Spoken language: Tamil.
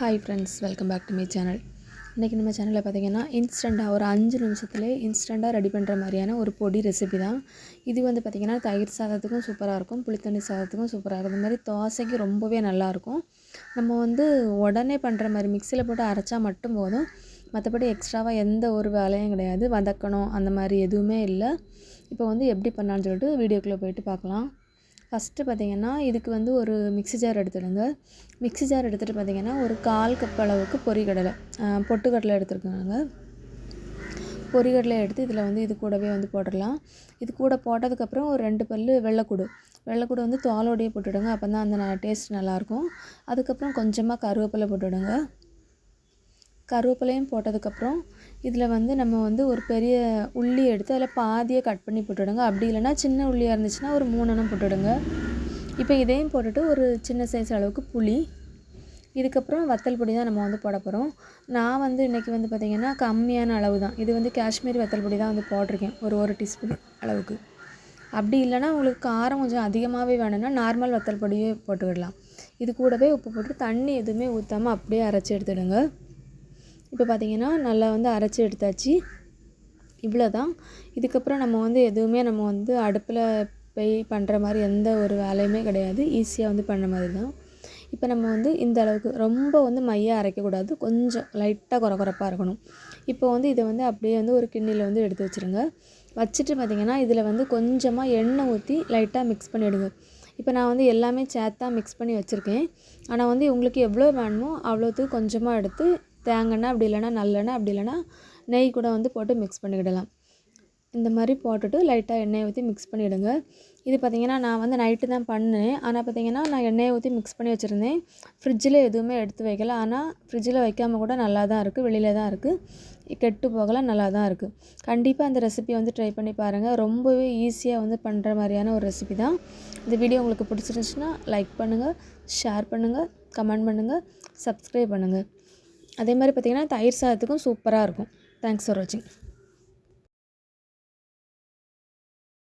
Hi friends welcome back to my channel இன்றைக்கி நம்ம சேனலில் பார்த்தீங்கன்னா இன்ஸ்டண்ட்டாக ஒரு அஞ்சு நிமிஷத்துலேயே இன்ஸ்டண்ட்டாக ரெடி பண்ணுற மாதிரியான ஒரு பொடி ரெசிபி தான். இது வந்து பார்த்திங்கன்னா தயிர் சாதத்துக்கும் சூப்பராக இருக்கும் புளித்தண்ணி சாதத்துக்கும் சூப்பராக இருக்கும். இந்த மாதிரி தோசைக்கு ரொம்பவே நல்லாயிருக்கும் நம்ம வந்து உடனே பண்ணுற மாதிரி மிக்சியில் போட்டு அரைச்சா மட்டும் போதும். மற்றபடி எக்ஸ்ட்ராவாக எந்த ஒரு வேலையும் கிடையாது. வதக்கணும் அந்த மாதிரி எதுவுமே இல்லை. இப்போ வந்து எப்படி பண்ணான்னு சொல்லிட்டு வீடியோக்குள்ளே போயிட்டு பார்க்கலாம். ஃபஸ்ட்டு பார்த்திங்கன்னா இதுக்கு வந்து ஒரு மிக்ஸி ஜார் எடுத்துடுங்க. மிக்ஸி ஜார் எடுத்துகிட்டு பார்த்திங்கன்னா ஒரு கால் கப் அளவுக்கு பொரிகடலை பொட்டுக்கடலை எடுத்துருக்காங்க. பொரிகடலை எடுத்து இதில் வந்து இது கூடவே வந்து போட்டுடலாம். இது கூட போட்டதுக்கப்புறம் ஒரு ரெண்டு பல் வெள்ளைக்கூடு. வெள்ளைக்கூடு வந்து தோலோடையே போட்டுவிடுங்க அப்போ தான் அந்த டேஸ்ட் நல்லாயிருக்கும். அதுக்கப்புறம் கொஞ்சமாக கருவேப்பிலை போட்டுவிடுங்க கருவேப்பிலையும் போட்டதுக்கப்புறம் இதில் வந்து நம்ம வந்து ஒரு பெரிய உள்ளி எடுத்து அதில் பாதியை கட் பண்ணி போட்டுவிடுங்க. அப்படி இல்லைன்னா சின்ன உள்ளியாக இருந்துச்சுன்னா ஒரு மூணெண்ணம் போட்டுவிடுங்க. இப்போ இதையும் போட்டுட்டு ஒரு சின்ன சைஸ் அளவுக்கு புளி. இதுக்கப்புறம் வத்தல் பொடி தான் நம்ம வந்து போட போகிறோம். நான் வந்து இன்றைக்கி வந்து பார்த்திங்கன்னா கம்மியான அளவு தான். இது வந்து காஷ்மீரி வத்தல் பொடி தான் வந்து போட்டிருக்கேன். ஒரு ஒரு டீஸ்பூன் அளவுக்கு. அப்படி இல்லைனா உங்களுக்கு காரம் கொஞ்சம் அதிகமாகவே வேணும்னா நார்மல் வத்தல் பொடியே போட்டுக்கிடலாம் இது கூடவே உப்பு போட்டு தண்ணி எதுவுமே ஊற்றாமல் அப்படியே அரைச்சி எடுத்துடுங்க இப்போ பார்த்திங்கன்னா நல்லா வந்து அரைச்சி எடுத்தாச்சு. இவ்வளோ தான் இதுக்கப்புறம் நம்ம வந்து எதுவுமே நம்ம வந்து அடுப்பில் போய் பண்ணுற மாதிரி எந்த ஒரு வேலையுமே கிடையாது. ஈஸியாக வந்து பண்ண மாதிரி தான் இப்போ நம்ம வந்து இந்த அளவுக்கு ரொம்ப வந்து மையாக அரைக்கக்கூடாது. கொஞ்சம் லைட்டாக குறை குறைப்பாக இருக்கணும். இப்போ வந்து இதை வந்து அப்படியே வந்து ஒரு கிண்ணியில் வந்து எடுத்து வச்சுருங்க. வச்சுட்டு பார்த்திங்கன்னா இதில் வந்து கொஞ்சமாக எண்ணெய் ஊற்றி லைட்டாக மிக்ஸ் பண்ணிவிடுங்க இப்போ நான் வந்து எல்லாமே சேர்த்தா மிக்ஸ் பண்ணி வச்சுருக்கேன். ஆனால் வந்து உங்களுக்கு எவ்வளோ வேணுமோ அவ்வளோத்துக்கு கொஞ்சமாக எடுத்து தேங்காய் அப்படி இல்லைனா நல்லெண்ணெய் அப்படி இல்லைனா நெய் கூட வந்து போட்டு மிக்ஸ் பண்ணிக்கிடலாம். இந்த மாதிரி போட்டுட்டு லைட்டாக எண்ணெயை ஊற்றி மிக்ஸ் பண்ணிவிடுங்க இது பார்த்திங்கன்னா நான் வந்து நைட்டு தான் பண்ணேன். ஆனால் பார்த்திங்கன்னா நான் எண்ணெயை ஊற்றி மிக்ஸ் பண்ணி வச்சுருந்தேன். ஃப்ரிட்ஜில் எதுவுமே எடுத்து வைக்கல. ஆனால் ஃப்ரிட்ஜில் வைக்காமல் கூட நல்லா தான் இருக்குது வெளியில் தான் இருக்குது கெட்டு போகலாம் நல்லா தான் இருக்குது கண்டிப்பாக அந்த ரெசிபி வந்து ட்ரை பண்ணி பாருங்கள் ரொம்பவே ஈஸியாக வந்து பண்ணுற மாதிரியான ஒரு ரெசிபி தான். இந்த வீடியோ உங்களுக்கு பிடிச்சிருந்துச்சுன்னா லைக் பண்ணுங்கள் ஷேர் பண்ணுங்கள் கமெண்ட் பண்ணுங்கள் சப்ஸ்கிரைப் பண்ணுங்கள் அதே மாதிரி பார்த்திங்கன்னா தயிர் சாதத்துக்கும் சூப்பராக இருக்கும். தேங்க்ஸ் ஃபார் வாட்சிங்